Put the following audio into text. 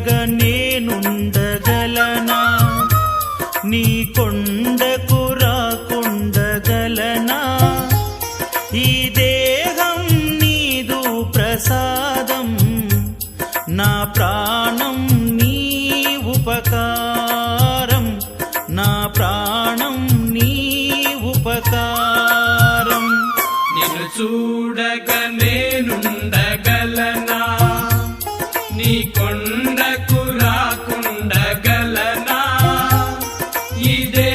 ఉండగా నేనుండగలనా? నీ కొండకు రాకుండగలనా? ఈ దేహం నీదు ప్రసాదం నా ప్రాణం నీ ఉపకారం నా ప్రాణం నీ ఉపకారం. చూడగ నేను இதே